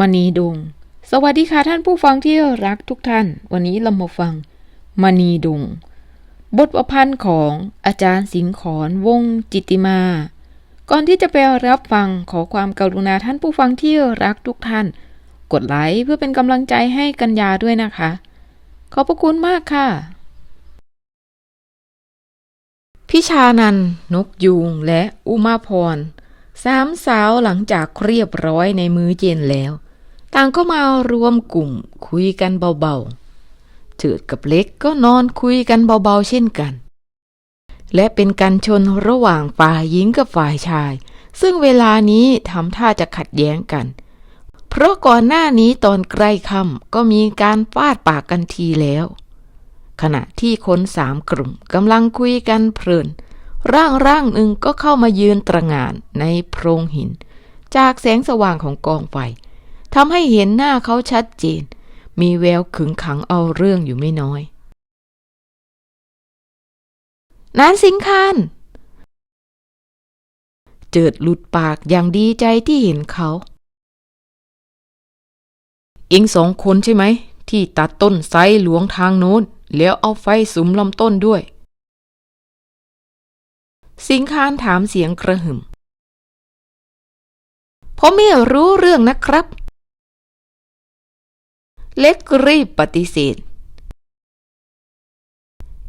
มณีดง สวัสดีค่ะท่านผู้ฟังที่รักทุกท่าน วันนี้เรามาฟังมณีดง บทประพันธ์ของอาจารย์สิงห์ขอนวงจิตติมา ก่อนที่จะไปรับฟังขอความกรุณาท่านผู้ฟังที่รักทุกท่าน กดไลค์เพื่อเป็นกำลังใจให้กัญญาด้วยนะคะ ขอบพระคุณมากค่ะ พิชานันท์นกยูงและอุมาพรสามสาวหลังจากเรียบร้อยในมื้อเย็นแล้ว ต่างก็มารวมกลุ่มคุยกันเบาๆเจิดกับเล็กก็นอนคุยกันเบาๆเช่นกัน และเป็นการชนระหว่างฝ่ายหญิงกับฝ่ายชาย ซึ่งเวลานี้ทำท่าจะขัดแย้งกัน เพราะก่อนหน้านี้ตอนใกล้ค่ำก็มีการฟาดปากกันทีแล้ว ขณะที่คนสามกลุ่มกำลังคุยกันเพลินร่างร่างหนึ่งก็เข้ามายืนตระงานในโพรงหิน จากแสงสว่างของกองไฟ ทำให้เห็นหน้าเขาชัดเจน มีแววขึงขังเอาเรื่องอยู่ไม่น้อยนานสิงคานเจิดหลุดปากอย่างดีใจที่เห็นเขาเองสองคนใช่ไหม ที่ตัดต้นไทรหลวงทางโน้น แล้วเอาไฟสุมลำต้นด้วย สิงคานถามเสียงกระหึ่มผมไม่รู้เรื่องนะครับ เล็กรีบปฏิเสธ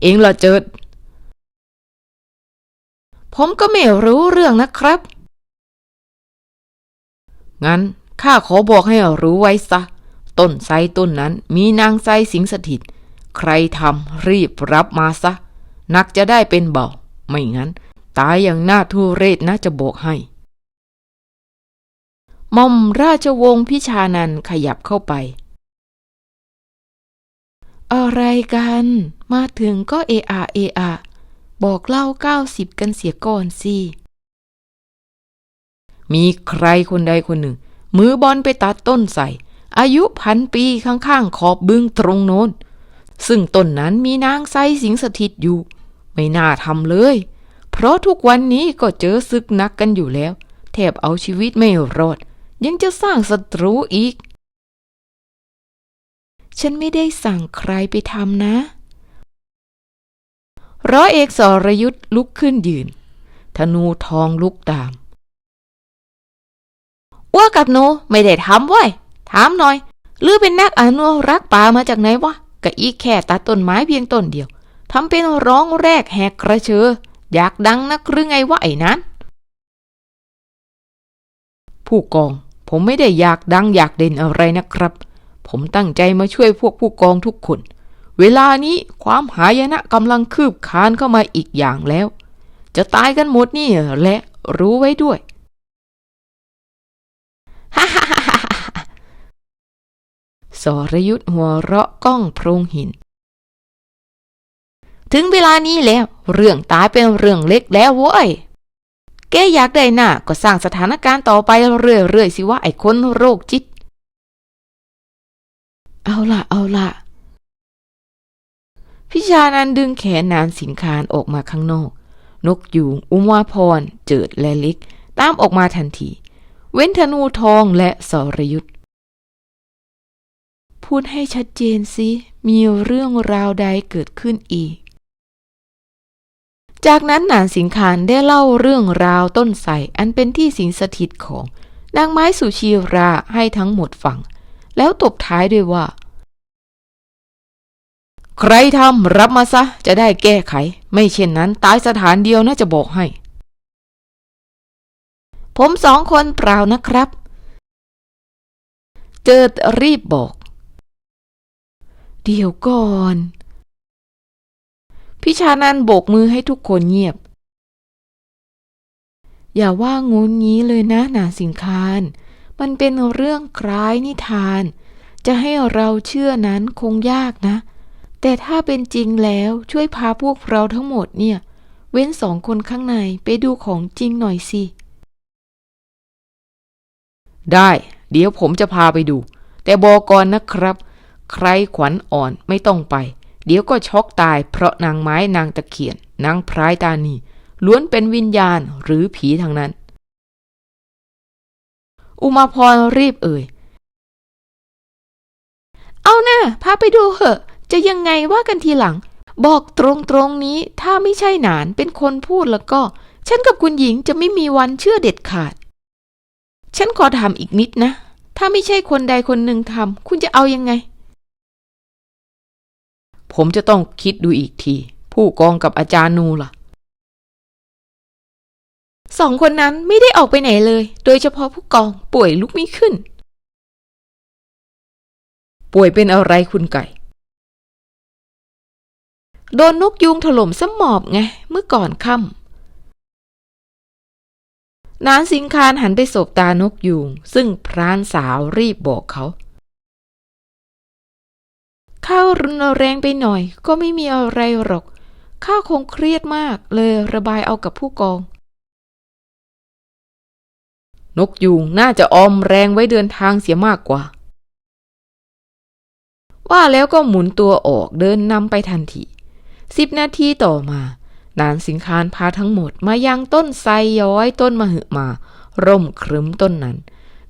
เองละเจิด ผมก็ไม่รู้เรื่องนะครับ งั้นข้าขอบอกให้รู้ไว้ซะ ต้นไทรต้นนั้นมีนางไทรสิงสถิต ใครทำรีบรับมาซะ นักจะได้เป็นเบา ไม่งั้น ตายอย่างหน่าทุเรศนะจะบอกให้มอมราชวงศ์พิชานันขยับเข้าไป อะไรกัน มาถึงก็เอะอะเอะอะบอกเล่าเก้าสิบกันเสียก่อนสิ มีใครคนใดคนหนึ่ง มือบอลไปตัดต้นใส่ อายุพันปีข้างๆ ขอบบึงตรงโน้น ซึ่งต้นนั้นมีนางไซสิงสถิตอยู่ ไม่น่าทำเลย เพราะทุกวันนี้ก็เจอศึกนักกันอยู่แล้ว แทบเอาชีวิตไม่รอด ยังจะสร้างศัตรูอีก ฉันไม่ได้สั่งใครไปทำนะ ร้อยเอกสรยุทธ์ลุกขึ้นยืน ธนูทองลุกตามว่ากับหนูไม่ได้ทำว้ย ถามหน่อย หรือเป็นนักอนุรักษ์ป่ามาจากไหนวะกะอีแค่ตัดต้นไม้เพียงต้นเดียว ทำเป็นร้องแรกแหกกระเชอ อยากดังนักหรือไงวะไอ้นั้น ผู้กอง ผมไม่ได้อยากดังอยากเด่นอะไรนะครับ ผมตั้งใจมาช่วยพวกผู้กองทุกคน เวลานี้ความหายนะกำลังคืบคานเข้ามาอีกอย่างแล้ว จะตายกันหมดนี่และรู้ไว้ด้วยฮ่าฮ่าฮ่าฮ่าฮ่าสรยุทธ์หัวเราะก้องโพรงหิน ถึงเวลานี้แล้ว เรื่องตายเป็นเรื่องเล็กแล้วเว้ย แกอยากได้หน้าก็สร้างสถานการณ์ต่อไปเรื่อยๆสิว่าไอ้คนโรคจิต เอาละเอาละพิชานันดึงแขนนานสิงคารออกมาข้างนอก นกยูงอุมาพร เจิดและล็กตามออกมาทันที เว้นธนูทองและสรยุทธพูดให้ชัดเจนสิ มีเรื่องราวใดเกิดขึ้นอีก จากนั้นนานสิงคารได้เล่าเรื่องราวต้นไทรอันเป็นที่สิงสถิตของนางไม้สุชีราให้ทั้งหมดฟัง แล้วตบท้ายด้วยว่า ใครทำรับมาซะ จะได้แก้ไข ไม่เช่นนั้นตายสถานเดียวน่าจะบอกให้ ผมสองคนเปล่านะครับ เจิดรีบบอก เดี๋ยวก่อนพิชานันโบกมือให้ทุกคนเงียบ อย่าว่างูงี้เลยนะนาสิงคาร มันเป็นเรื่องคล้ายนิทาน จะให้เราเชื่อนั้นคงยากนะ แต่ถ้าเป็นจริงแล้วช่วยพาพวกเราทั้งหมดเนี่ย เว้นสองคนข้างในไปดูของจริงหน่อยสิ ได้ เดี๋ยวผมจะพาไปดู แต่บอกก่อนนะครับ ใครขวัญอ่อนไม่ต้องไป เดี๋ยวก็ช็อกตายเพราะนางไม้นางตะเคียน นางพรายตานีล้วนเป็นวิญญาณหรือผีทางนั้น อุมาพรรีบเอ่ย เอานะ่ะพาไปดูเหอะ จะยังไงว่ากันทีหลัง บอกตรงตรงๆนี้ถ้าไม่ใช่หนานเป็นคนพูดแล้วก็ ฉันกับคุณหญิงจะไม่มีวันเชื่อเด็ดขาด ฉันขอถามอีกนิดนะ ถ้าไม่ใช่คนใดคนหนึ่งทำคุณจะเอายังไง ผมจะต้องคิดดูอีกที ผู้กองกับอาจารย์นูล่ะ สองคนนั้นไม่ได้ออกไปไหนเลย โดยเฉพาะผู้กองป่วยลุกไม่ขึ้น ป่วยเป็นอะไรคุณไก่ โดนนกยุงถล่มสมอบไง เมื่อก่อนค่ำนานสิงคานหันไปสบตานกยุง ซึ่งพรานสาวรีบบอกเขา ข้ารุนแรงไปหน่อย ก็ไม่มีอะไรหรอก ข้าคงเครียดมากเลยระบายเอากับผู้กอง นกยูงน่าจะออมแรงไว้เดินทางเสียมากกว่า ว่าแล้วก็หมุนตัวออกเดินนำไปทันทีสิบนาทีต่อมานานสิงคานพาทั้งหมดมายังต้นไทรย้อยต้นมหึมา ร่มครึ้มต้นนั้น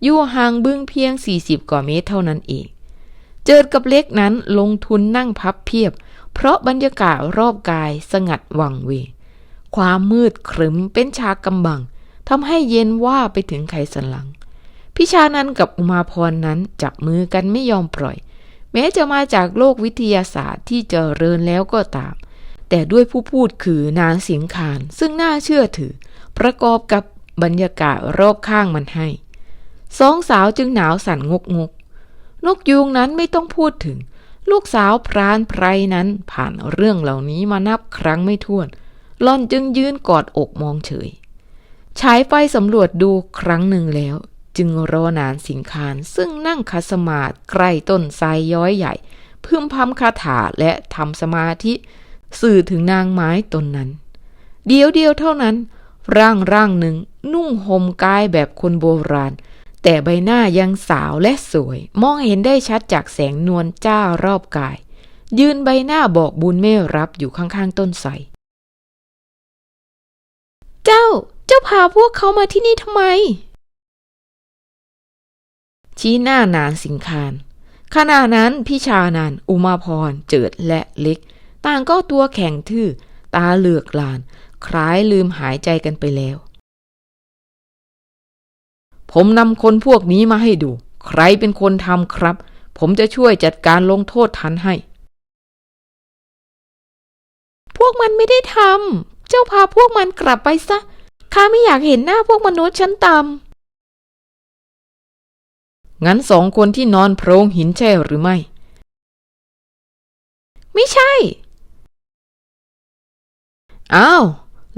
อยู่ห่างบึ้งเพียง 40 กว่าเมตรเท่านั้นเอง เจิดกับเล็กนั้นลงทุนนั่งพับเพียบ เพราะบรรยากาศรอบกายสงัดวังเวงความมืดครึ้มเป็นฉากกำบัง ทำให้เย็นว่าไปถึงไขสันหลัง พิชานันกับอุมาพรนั้นจับมือกันไม่ยอมปล่อย แม้จะมาจากโลกวิทยาศาสตร์ที่เจริญแล้วก็ตาม แต่ด้วยผู้พูดคือนานเสียงคาน ซึ่งน่าเชื่อถือ ประกอบกับบรรยากาศรอบข้างมันให้ สองสาวจึงหนาวสั่นงกงก นกยูงนั้นไม่ต้องพูดถึง ลูกสาวพรานไพรนั้นผ่านเรื่องเหล่านี้มานับครั้งไม่ถ้วนหล่อนจึงยืนกอดอกมองเฉย ฉายไฟสำรวจดูครั้งหนึ่งแล้ว จึงรอนานสิงคานซึ่งนั่งคัสมาธิใกล้ต้นไทรย้อยใหญ่ พึมพำคาถาและทำสมาธิ สื่อถึงนางไม้ตนนั้น เดียวเดียวเท่านั้น ร่างร่างหนึ่งนุ่งห่มกายแบบคนโบราณ แต่ใบหน้ายังสาวและสวย มองเห็นได้ชัดจากแสงนวลจ้ารอบกาย ยืนใบหน้าบอกบุญไม่รับอยู่ข้างๆต้นไทรเจ้า เจ้าพาพวกเขามาที่นี่ทำไม ชี้หน้านานสิงคานขณะนั้นพี่ชานานอุมาพร เจิดและเล็ก ต่างก็ตัวแข็งทื่อ ตาเหลือกลาน คล้ายลืมหายใจกันไปแล้ว ผมนำคนพวกนี้มาให้ดู ใครเป็นคนทำครับ ผมจะช่วยจัดการลงโทษทันให้ พวกมันไม่ได้ทำเจ้าพาพวกมันกลับไปซะ ข้าไม่อยากเห็นหน้าพวกมนุษย์ชั้นต่ำงั้นสองคนที่นอนโพรงหินใช่หรือไม่ ไม่ใช่ อ้าว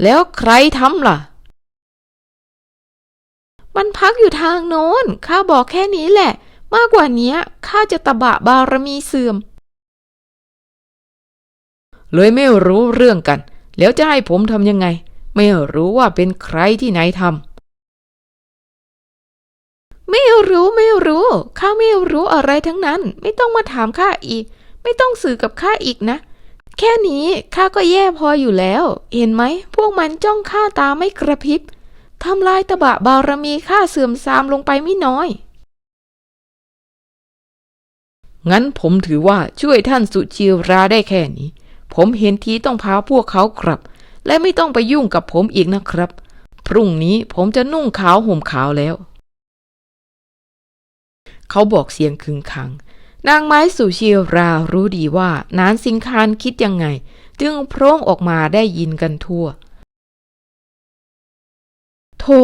แล้วใครทำล่ะ มันพักอยู่ทางโน้น ข้าบอกแค่นี้แหละ มากกว่านี้ข้าจะตะบะบารมีเสื่อม เลยไม่รู้เรื่องกัน แล้วจะให้ผมทำยังไง ไม่รู้ว่าเป็นใครที่ไหนทำไม่รู้ไม่รู้ ข้าไม่รู้อะไรทั้งนั้น ไม่ต้องมาถามข้าอีก ไม่ต้องสื่อกับข้าอีกนะ แค่นี้ข้าก็แย่พออยู่แล้ว เห็นไหม พวกมันจ้องข้าตาไม่กระพริบทำลายตะบะบารมีข้าเสื่อมทรามลงไปไม่น้อย งั้นผมถือว่าช่วยท่านสุชีราได้แค่นี้ ผมเห็นทีต้องพาพวกเขากลับ และไม่ต้องไปยุ่งกับผมอีกนะครับ พรุ่งนี้ผมจะนุ่งขาวห่มขาวแล้ว เขาบอกเสียงคึงขัง นางไม้สุชีรารู้ดีว่านานสิงคานคิดยังไง จึงโพร่งออกมาได้ยินกันทั่วโธ่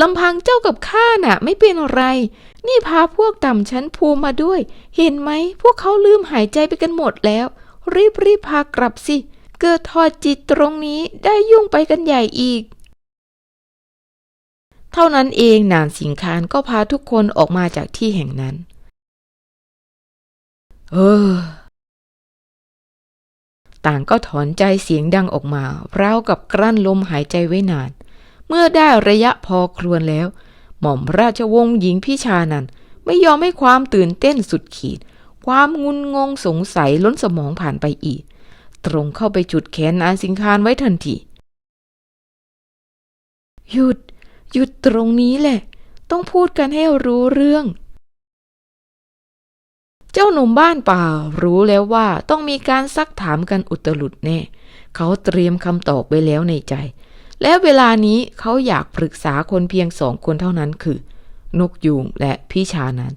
ลำพังเจ้ากับข้าน่ะ ไม่เป็นไร นี่พาพวกต่ำชั้นภูมิมาด้วย เห็นไหม พวกเขาลืมหายใจไปกันหมดแล้ว รีบรีบพากลับสิ เกิดทอดจิตตรงนี้ได้ยุ่งไปกันใหญ่อีก เท่านั้นเองนานสิงคานก็พาทุกคนออกมาจากที่แห่งนั้น เออ ต่างก็ถอนใจเสียงดังออกมาราวกับกลั้นลมหายใจไว้นาน เมื่อได้ระยะพอครวญแล้ว หม่อมราชวงศ์หญิงพิชานันไม่ยอมให้ความตื่นเต้นสุดขีด ความงุนงงสงสัยล้นสมองผ่านไปอีก ตรงเข้าไปจุดแขนนานสิงคานไว้ทันที หยุด หยุดตรงนี้แหละ ต้องพูดกันให้รู้เรื่อง เจ้าหนุ่มบ้านป่ารู้แล้วว่าต้องมีการซักถามกันอุตลุดแน่ เขาเตรียมคำตอบไว้แล้วในใจ และเวลานี้เขาอยากปรึกษาคนเพียงสองคนเท่านั้นคือ นกยูงและพี่ชานั้น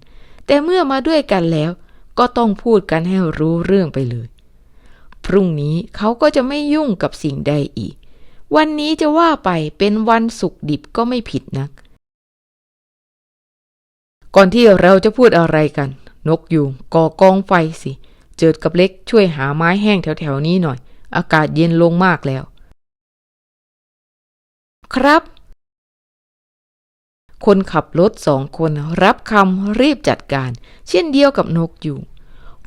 แต่เมื่อมาด้วยกันแล้วก็ต้องพูดกันให้รู้เรื่องไปเลย พรุ่งนี้เขาก็จะไม่ยุ่งกับสิ่งใดอีก วันนี้จะว่าไปเป็นวันสุกดิบก็ไม่ผิดนัก ก่อนที่เราจะพูดอะไรกัน นกยูงก่อกองไฟสิ เจิดกับเล็กช่วยหาไม้แห้งแถวๆนี้หน่อย อากาศเย็นลงมากแล้ว ครับ คนขับรถสองคนรับคำรีบจัดการ เช่นเดียวกับนกยูง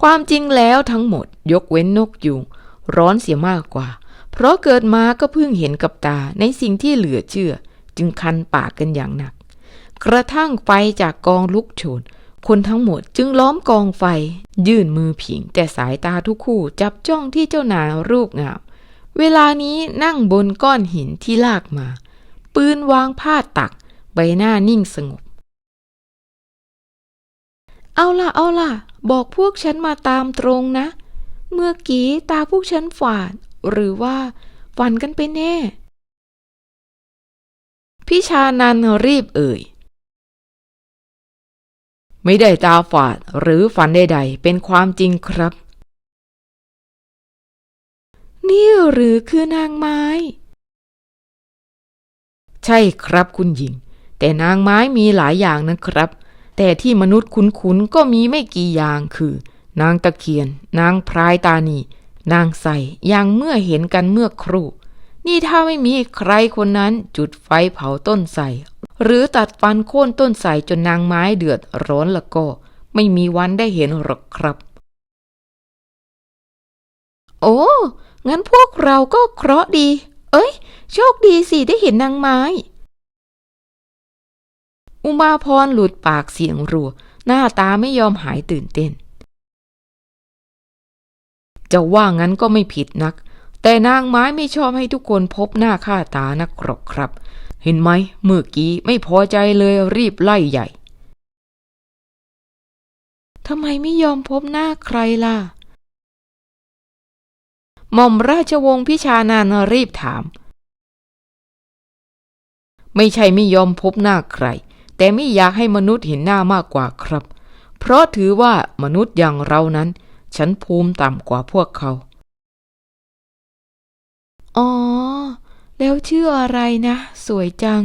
ความจริงแล้วทั้งหมดยกเว้นนกยูงร้อนเสียมากกว่า เพราะเกิดมาก็เพิ่งเห็นกับตาในสิ่งที่เหลือเชื่อ จึงคันปากกันอย่างหนัก กระทั่งไฟจากกองลุกโชน คนทั้งหมดจึงล้อมกองไฟ ยื่นมือผิง แต่สายตาทุกคู่จับจ้องที่เจ้านายรูปงามเวลานี้นั่งบนก้อนหินที่ลากมา ปืนวางพาตัก ใบหน้านิ่งสงบ เอาล่ะเอาล่ะ บอกพวกฉันมาตามตรงนะ เมื่อกี้ตาพวกฉันฝาด หรือว่า ฝันกันไปแน่ พี่ชานันรีบเอ่ย ไม่ได้ตาฝาดหรือฝันใดๆ เป็นความจริงครับ นี่หรือคือนางไม้ ใช่ครับคุณหญิง แต่นางไม้มีหลายอย่างนะครับ แต่ที่มนุษย์คุ้นๆก็มีไม่กี่อย่างคือ นางตะเคียน นางพรายตานี นางใสอย่างเมื่อเห็นกันเมื่อครู่ นี่ถ้าไม่มีใครคนนั้นจุดไฟเผาต้นไทรหรือตัดฟันโค่นต้นไทรจนนางไม้เดือดร้อนแล้วก็ ไม่มีวันได้เห็นหรอกครับ โอ้งั้นพวกเราก็เคราะห์ดี เอ้ย โชคดีสิได้เห็นนางไม้ อุมาพรหลุดปากเสียงรัว หน้าตาไม่ยอมหายตื่นเต้น จะว่างั้นก็ไม่ผิดนัก แต่นางไม้ไม่ชอบให้ทุกคนพบหน้าค่าตานักหรอกครับ เห็นไหมเมื่อกี้ไม่พอใจเลยรีบไล่ใหญ่ทำไมไม่ยอมพบหน้าใครล่ะ หม่อมราชวงศ์พิชานานรีบถาม ไม่ใช่ไม่ยอมพบหน้าใคร แต่ไม่อยากให้มนุษย์เห็นหน้ามากกว่าครับ เพราะถือว่ามนุษย์อย่างเรานั้นฉันภูมิต่ำกว่าพวกเขา อ๋อ แล้วชื่ออะไรนะ สวยจัง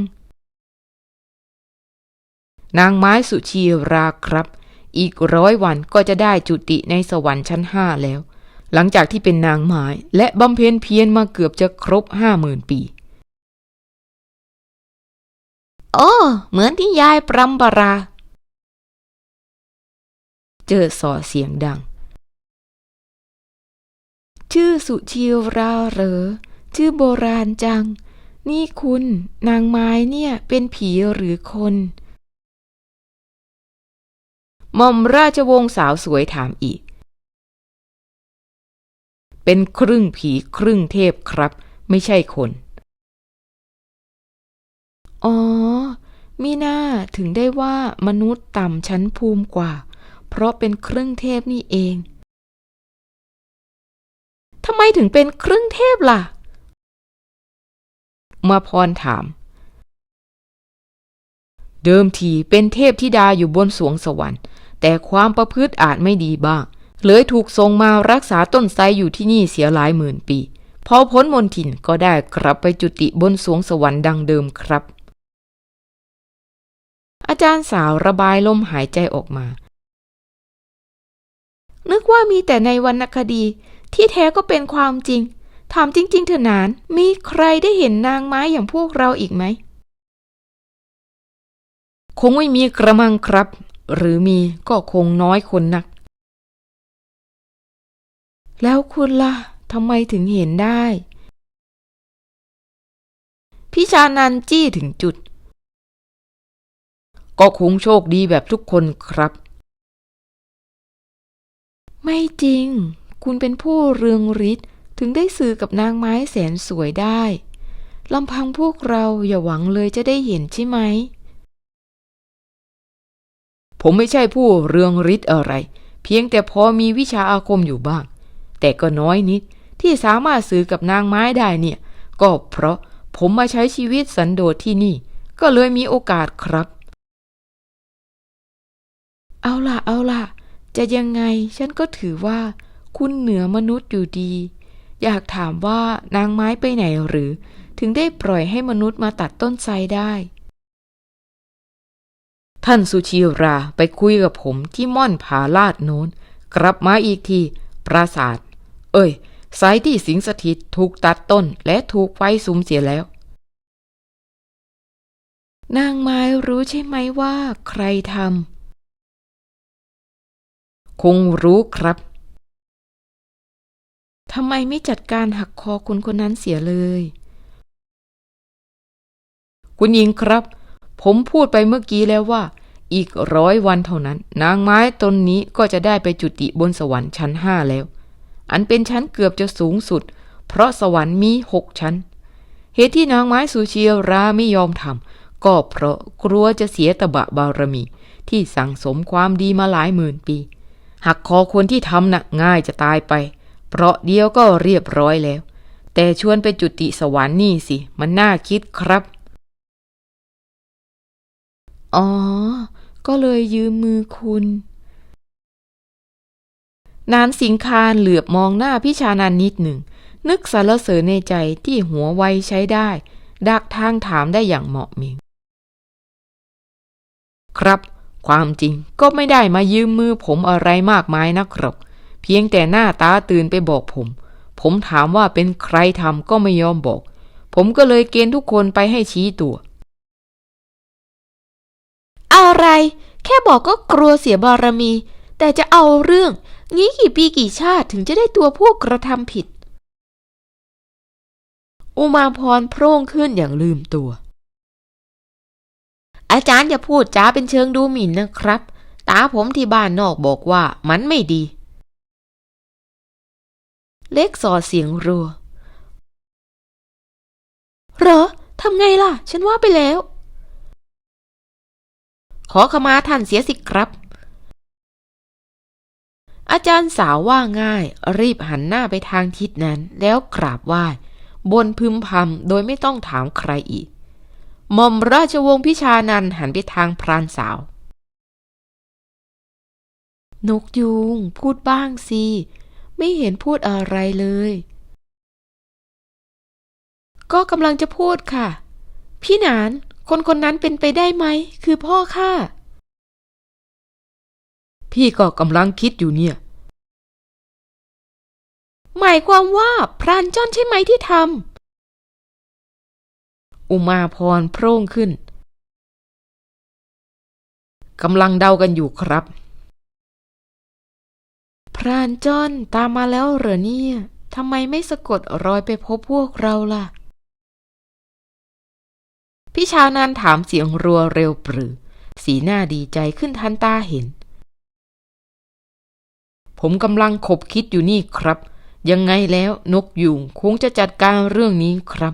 นางไม้สุชีราครับ อีกร้อยวันก็จะได้จุติในสวรรค์ชั้นห้าแล้ว หลังจากที่เป็นนางไม้และบำเพ็ญเพียรมาเกือบจะครบห้าหมื่นปี โอ้ เหมือนที่ยายปรำปรา เจอสอเสียงดัง ชื่อสุชีราเหรอ ชื่อโบราณจัง นี่คุณนางไม้เนี่ยเป็นผีหรือคนหม่อมราชวงศ์สาวสวยถามอีก เป็นครึ่งผีครึ่งเทพครับ ไม่ใช่คน อ๋อ มีหน้าถึงได้ว่ามนุษย์ต่ำชั้นภูมิกว่า เพราะเป็นครึ่งเทพนี่เอง ทำไมถึงเป็นครึ่งเทพล่ะ มาพรถาม เดิมทีเป็นเทพธิดาอยู่บนสวงสวรรค์ แต่ความประพฤติอาจไม่ดีบ้าง เลยถูกส่งมารักษาต้นไทรอยู่ที่นี่เสียหลายหมื่นปีพอพ้นมนทินก็ได้กลับไปจุติบนสวงสวรรค์ดังเดิมครับ อาจารย์สาวระบายลมหายใจออกมา นึกว่ามีแต่ในวรรณคดี ที่แท้ก็เป็นความจริง ถามจริง ๆ เถอะนาน มีใครได้เห็นนางไม้อย่างพวกเราอีกไหม คงไม่มีกระมังครับ หรือมีก็คงน้อยคนนัก แล้วคุณล่ะทำไมถึงเห็นได้พี่ชานันจี้ถึงจุด ก็คงโชคดีแบบทุกคนครับ ไม่จริง คุณเป็นผู้เรืองฤทธิ์ถึงได้สื่อกับนางไม้แสนสวยได้ลำพังพวกเราอย่าหวังเลยจะได้เห็นใช่ไหม ผมไม่ใช่ผู้เรืองฤทธิ์อะไร เพียงแต่พอมีวิชาอาคมอยู่บ้าง แต่ก็น้อยนิดที่สามารถสื่อกับนางไม้ได้เนี่ย ก็เพราะผมมาใช้ชีวิตสันโดษที่นี่ ก็เลยมีโอกาสครับ เอาล่ะเอาล่ะ จะยังไงฉันก็ถือว่า คุณเหนือมนุษย์อยู่ดี อยากถามว่านางไม้ไปไหนหรือ ถึงได้ปล่อยให้มนุษย์มาตัดต้นไทรได้ ท่านสุชีราไปคุยกับผมที่ม่อนผาลาดโน้น กลับมาอีกที ปราสาท เอ้ยสายที่สิงสถิตถูกตัดต้นและถูกไฟสุมเสียแล้ว นางไม้รู้ใช่ไหมว่าใครทำ คงรู้ครับทำไมไม่จัดการหักคอคนคนนั้นเสียเลย คุณหญิงครับ ผมพูดไปเมื่อกี้แล้วว่า อีกร้อยวันเท่านั้น นางไม้ตนนี้ก็จะได้ไปจุติบนสวรรค์ชั้นห้าแล้ว อันเป็นชั้นเกือบจะสูงสุด เพราะสวรรค์มีหกชั้น เหตุที่นางไม้สุเชียราไม่ยอมทำก็เพราะกลัวจะเสียตบะบารมี ที่สั่งสมความดีมาหลายหมื่นปี หักคอคนที่ทำน่ะง่ายจะตายไป เพราะเดียวก็เรียบร้อยแล้ว แต่ชวนไปจุติสวรรค์นี่สิ มันน่าคิดครับ อ๋อ ก็เลยยืมมือคุณนานสิงคารเหลือบมองหน้าพิชานันนิดหนึ่ง นึกสรรเสริญในใจที่หัวไวใช้ได้ ดักทางถามได้อย่างเหมาะมิง ครับ ความจริงก็ไม่ได้มายืมมือผมอะไรมากมายนะครับเพียงแต่หน้าตาตื่นไปบอกผม ผมถามว่าเป็นใครทำก็ไม่ยอมบอก ผมก็เลยเกณฑ์ทุกคนไปให้ชี้ตัว อะไร แค่บอกก็กลัวเสียบารมี แต่จะเอาเรื่อง งี้กี่ปีกี่ชาติถึงจะได้ตัวผู้กระทำผิด อุมาพรโพร่งขึ้นอย่างลืมตัว อาจารย์อย่าพูดจ้าเป็นเชิงดูหมิ่นนะครับ ตาผมที่บ้านนอกบอกว่ามันไม่ดี เล็กสอเสียงรัว เหรอทำไงล่ะ ฉันว่าไปแล้ว ขอขมาท่านเสียสิครับ อาจารย์สาวว่าง่าย รีบหันหน้าไปทางทิศนั้น แล้วกราบไหว้บนพึมพำโดยไม่ต้องถามใครอีก หม่อมราชวงศ์พิชานันหันไปทางพรานสาว นกยูงพูดบ้างสิ ไม่เห็นพูดอะไรเลย ก็กำลังจะพูดค่ะ พี่หนานคนคนนั้นเป็นไปได้ไหม คือพ่อข้าพี่ก็กำลังคิดอยู่เนี่ย หมายความว่าพรานจ้อนใช่ไหมที่ทำ อุมาพรโพร่งขึ้นกำลังเดากันอยู่ครับ พรานจ้อนตามมาแล้วเหรอเนี่ยทำไมไม่สะกดรอยไปพบพวกเราล่ะพิชานันถามเสียงรัวเร็วปรือ สีหน้าดีใจขึ้นทันตาเห็น ผมกำลังขบคิดอยู่นี่ครับ ยังไงแล้วนกยุงคงจะจัดการเรื่องนี้ครับ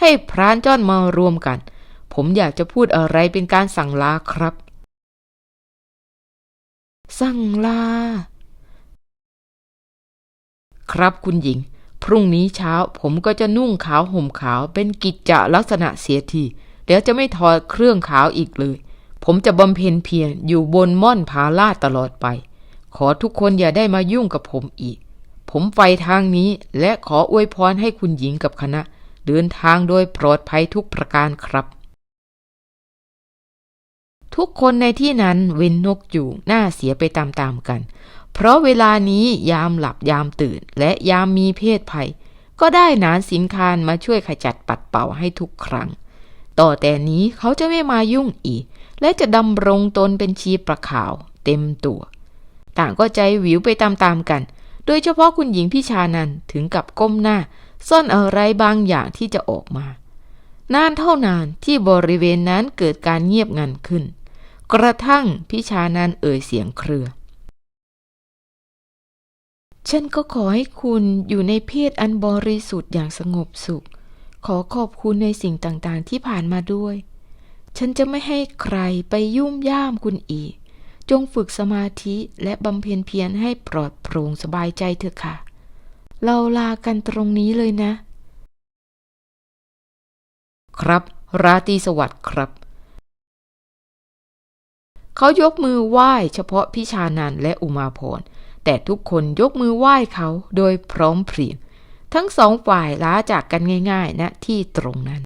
ให้พรานจ้อนมารวมกัน ผมอยากจะพูดอะไรเป็นการสั่งลาครับ สั่งลา ครับคุณหญิง พรุ่งนี้เช้าผมก็จะนุ่งขาวห่มขาวเป็นกิจจะลักษณะเสียที เดี๋ยวจะไม่ถอดเครื่องขาวอีกเลย ผมจะบำเพ็ญเพียรอยู่บนม่อนผาลาดตลอดไป ขอทุกคนอย่าได้มายุ่งกับผมอีกผมไปทางนี้และขออวยพรให้คุณหญิงกับคณะ เดินทางโดยปลอดภัยทุกประการครับ ทุกคนในที่นั้นเว้นนกอยู่หน้าเสียไปตามๆกัน เพราะเวลานี้ยามหลับยามตื่น และยามมีเพศภัย ก็ได้นานสินคานมาช่วยขจัดปัดเป่าให้ทุกครั้ง ต่อแต่นี้เขาจะไม่มายุ่งอีก และจะดำรงตนเป็นชีประขาว เต็มตัว ต่างก็ใจหวิวไปตามๆกัน โดยเฉพาะคุณหญิงพิชานันถึงกับก้มหน้า ซ่อนอะไรบางอย่างที่จะออกมา นานเท่านานที่บริเวณนั้นเกิดการเงียบงันขึ้น กระทั่งพิชานันเอ่ยเสียงเครือ ฉันก็ขอให้คุณอยู่ในเพศอันบริสุทธิ์อย่างสงบสุข ขอขอบคุณในสิ่งต่างๆที่ผ่านมาด้วย ฉันจะไม่ให้ใครไปยุ่มย่ามคุณอีก จงฝึกสมาธิและบำเพ็ญเพียรให้ปลอดโปร่งสบายใจเถอะค่ะ เราลากันตรงนี้เลยนะ ครับ ราตรีสวัสดิ์ครับ เขายกมือไหว้เฉพาะพิชานันท์และอุมาพร แต่ทุกคนยกมือไหว้เขาโดยพร้อมเพรียง ทั้งสองฝ่ายล้าจากกันง่ายๆณที่ตรงนั้น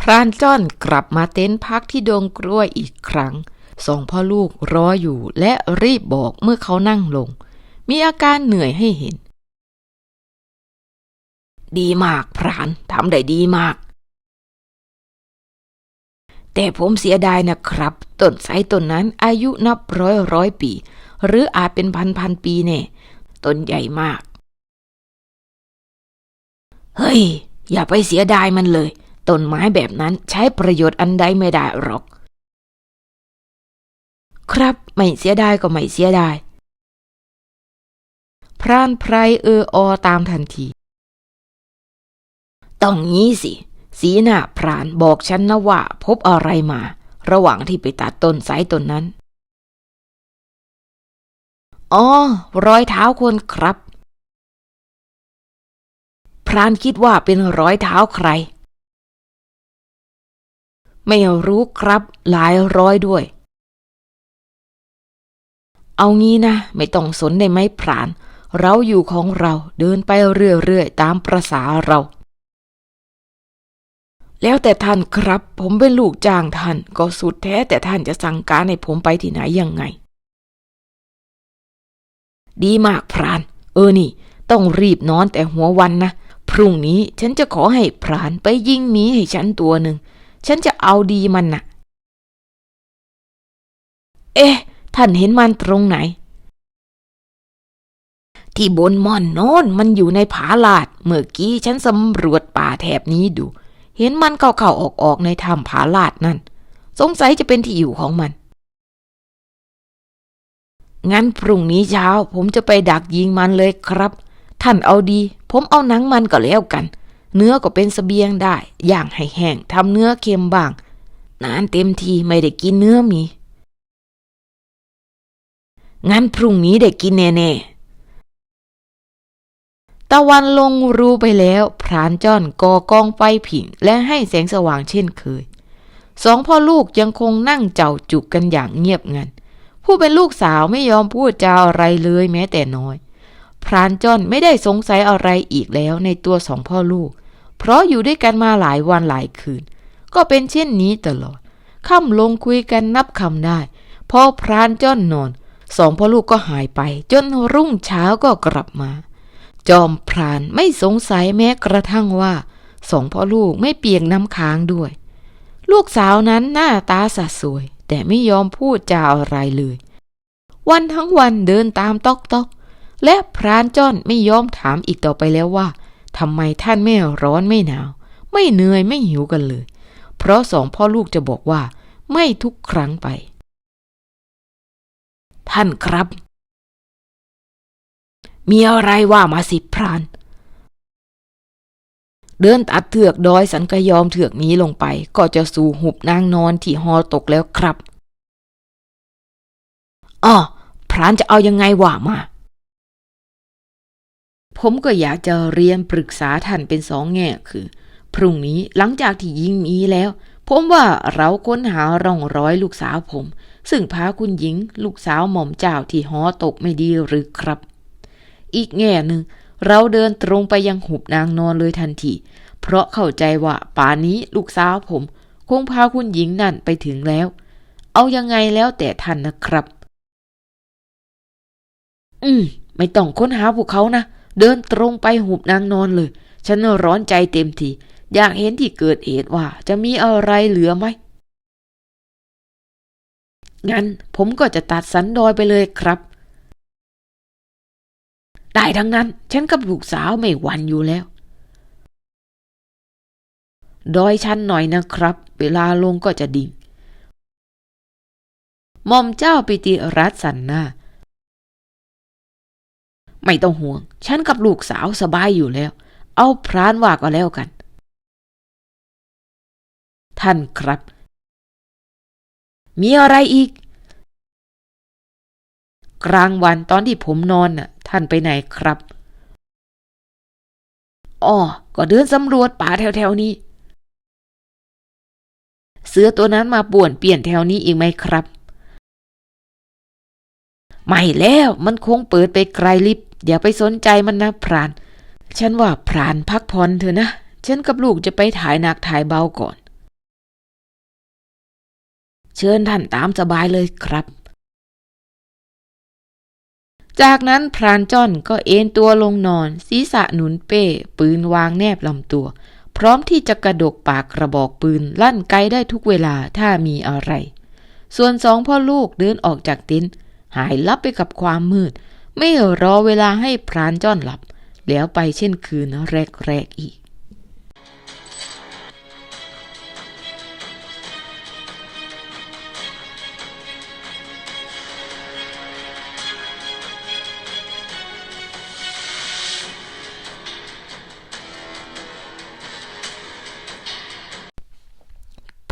พรานจ้อนกลับมาเต็นท์พักที่ดงกล้วยอีกครั้งสองพ่อลูกรออยู่และรีบบอกเมื่อเขานั่งลง มีอาการเหนื่อยให้เห็น ดีมากพรานทำได้ดีมาก แต่ผมเสียดายนะครับ ต้นไทรต้นนั้นอายุนับร้อยร้อยปี หรืออาจเป็นพันพันปีแน่ต้นใหญ่มาก เฮ้ย อย่าไปเสียดายมันเลย ต้นไม้แบบนั้นใช้ประโยชน์อันใดไม่ได้หรอก ครับ ไม่เสียดายก็ไม่เสียดาย พรานไพรเอออตามทันที ต้องงี้สิ สีหน้าพรานบอกฉันนะว่า พบอะไรมา ระหว่างที่ไปตัดต้นไทรต้นนั้น อ๋อ รอยเท้าคนครับ พรานคิดว่าเป็นรอยเท้าใคร ไม่รู้ครับ หลายร้อยด้วยเอางี้นะ ไม่ต้องสนได้ไหมพราน เราอยู่ของเราเดินไปเรื่อยๆตามประษาเรา แล้วแต่ท่านครับ ผมเป็นลูกจ้างท่าน ก็สุดแท้แต่ท่านจะสั่งการให้ผมไปที่ไหนยังไง ดีมากพราน เออนี่ ต้องรีบนอนแต่หัววันนะ พรุ่งนี้ฉันจะขอให้พรานไปยิงหมีให้ฉันตัวหนึ่ง ฉันจะเอาดีมันน่ะ เอ๊ะ ท่านเห็นมันตรงไหน ที่บนม่อนโน้นมันอยู่ในผาลาด เมื่อกี้ฉันสำรวจป่าแถบนี้ดู เห็นมันเข้าๆออกๆในถ้ำผาลาดนั่น สงสัยจะเป็นที่อยู่ของมัน งั้นพรุ่งนี้เช้า ผมจะไปดักยิงมันเลยครับ ท่านเอาดี ผมเอาหนังมันก็แล้วกัน เนื้อก็เป็นสเสบียงได้ อย่างให้แห้งทำเนื้อเค็มบ้าง นานเต็มทีไม่ได้กินเนื้อมี งั้นพรุ่งนี้ได้กินแน่ๆ ตะวันลงรูไปแล้ว พรานจ้อนก่อกองไฟผิง และให้แสงสว่างเช่นเคย สองพ่อลูกยังคงนั่งเจ้าจุกกันอย่างเงียบงัน ผู้เป็นลูกสาวไม่ยอมพูดจาอะไรเลยแม้แต่น้อย พรานจ้อนไม่ได้สงสัยอะไรอีกแล้วในตัวสองพ่อลูก เพราะอยู่ด้วยกันมาหลายวันหลายคืน ก็เป็นเช่นนี้ตลอดค่ำลงคุยกันนับคำได้พอพรานจ้อนนอน สองพ่อลูกก็หายไป จนรุ่งเช้าก็กลับมา จอมพรานไม่สงสัยแม้กระทั่งว่าสองพ่อลูกไม่เปียกน้ำค้างด้วย ลูกสาวนั้นหน้าตาสะสวย แต่ไม่ยอมพูดจาอะไรเลย วันทั้งวันเดินตามตอกตอกและพรานจ้อนไม่ยอมถามอีกต่อไปแล้วว่าทำไมท่านไม่ร้อนไม่หนาว ไม่เหนื่อยไม่หิวกันเลย เพราะสองพ่อลูกจะบอกว่า ไม่ทุกครั้งไป ท่านครับ มีอะไรว่ามาสิพราน เดินตัดเถือกดอยสันกยอมเถือกนี้ลงไป ก็จะสู่หุบนางนอนที่หอตกแล้วครับอ้อพรานจะเอายังไงว่ามา ผมก็อยากจะเรียนปรึกษาท่านเป็นสองแง่คือ พรุ่งนี้หลังจากที่ยิงมีแล้ว ผมว่าเราค้นหาร่องร้อยลูกสาวผม ซึ่งพาคุณหญิง ลูกสาวหม่อมเจ้าที่หอตกไม่ดีหรือครับ อีกแง่หนึ่งเราเดินตรงไปยังหุบนางนอนเลยทันที เพราะเข้าใจว่าป่านี้ลูกสาวผม คงพาคุณหญิงนั่นไปถึงแล้ว เอายังไงแล้วแต่ท่านนะครับ อืม ไม่ต้องค้นหาพวกเขานะ เดินตรงไปหุบนางนอนเลย ฉันร้อนใจเต็มที อยากเห็นที่เกิดเหตุว่า จะมีอะไรเหลือไหม งั้นผมก็จะตัดสันดอยไปเลยครับ ได้ทั้งนั้น ฉันกับลูกสาวไม่หวันอยู่แล้ว ดอยชันหน่อยนะครับ เวลาลงก็จะดิ่งหมอมเจ้าปิติรัตสันนาไม่ต้องห่วง ฉันกับลูกสาวสบายอยู่แล้ว เอาพรานว่าก็แล้วกัน ท่านครับ มีอะไรอีก กลางวันตอนที่ผมนอนน่ะ ท่านไปไหนครับอ๋อก็เดินสำรวจป่าแถวๆนี้ เสือตัวนั้นมาป่วนเปลี่ยนแถวนี้อีกไหมครับ ไม่แล้วมันคงเปิดไปไกลลิบอย่าไปสนใจมันนะพราน ฉันว่าพรานพักผ่อนเถอะนะ ฉันกับลูกจะไปถ่ายหนักถ่ายเบาก่อน เชิญท่านตามสบายเลยครับ จากนั้นพรานจ้อนก็เอนตัวลงนอน ศีรษะหนุนเป้ ปืนวางแนบลำตัว พร้อมที่จะกระดกปากกระบอกปืนลั่นไกลได้ทุกเวลาถ้ามีอะไร ส่วนสองพ่อลูกเดินออกจากเต็นท์หายลับไปกับความมืด ไม่รอเวลาให้พรานจ้อนหลับ แล้วไปเช่นคืนแรกๆอีก